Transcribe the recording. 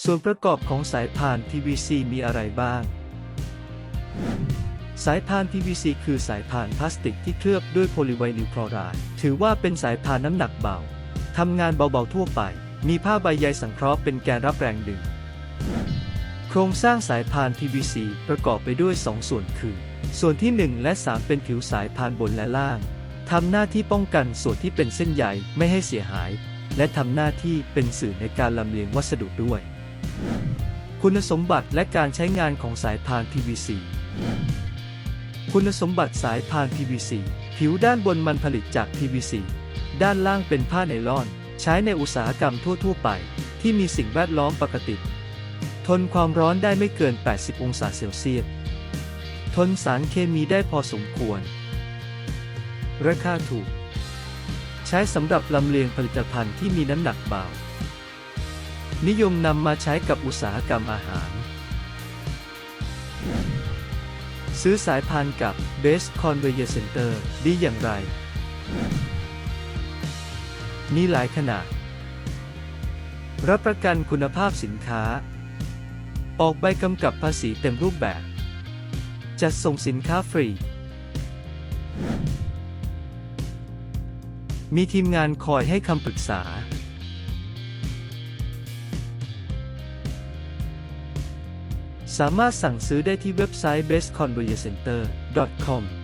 ส่วนประกอบของสายพาน PVC มีอะไรบ้าง สายพาน PVC คือสายพานพลาสติกที่เคลือบด้วยโพลีไวนิลคลอไรด์ ถือว่าเป็นสายพานน้ำหนักเบา ทำงานเบาๆทั่วไป มีผ้าใบใยสังเคราะห์เป็นแกนรับแรงดึง โครงสร้างสายพาน PVC ประกอบไปด้วย 2 ส่วนคือ ส่วนที่ 1 และ 3 เป็นผิวสายพานบนและล่าง ทำหน้าที่ป้องกันส่วนที่เป็นเส้นใยไม่ให้เสียหาย และทำหน้าที่เป็นสื่อในการลำเลียงวัสดุด้วย คุณสมบัติและการใช้งานของสายพาน PVC คุณสมบัติสายพาน PVC ผิวด้านบนมันผลิตจาก PVC ด้านล่างเป็นผ้าไนลอน ใช้ในอุตสาหกรรมทั่ว ๆ ไป ที่มีสิ่งแวดล้อมปกติ ทนความร้อนได้ไม่เกิน 80 องศาเซลเซียส ทนสารเคมีได้พอสมควร ราคาถูก ใช้สำหรับลำเลียงผลิตภัณฑ์ที่มีน้ำหนักเบา นิยมนำมาใช้กับอุตสาหกรรมอาหาร ซื้อสายพานกับ Best Conveyor Center ดีอย่างไร มีหลายขนาด รับประกันคุณภาพสินค้า ออกใบกำกับภาษีเต็มรูปแบบ จัดส่งสินค้าฟรี มีทีมงานคอยให้คำปรึกษา สามารถสั่งซื้อได้ที่เว็บไซต์ bestconvoycenter.com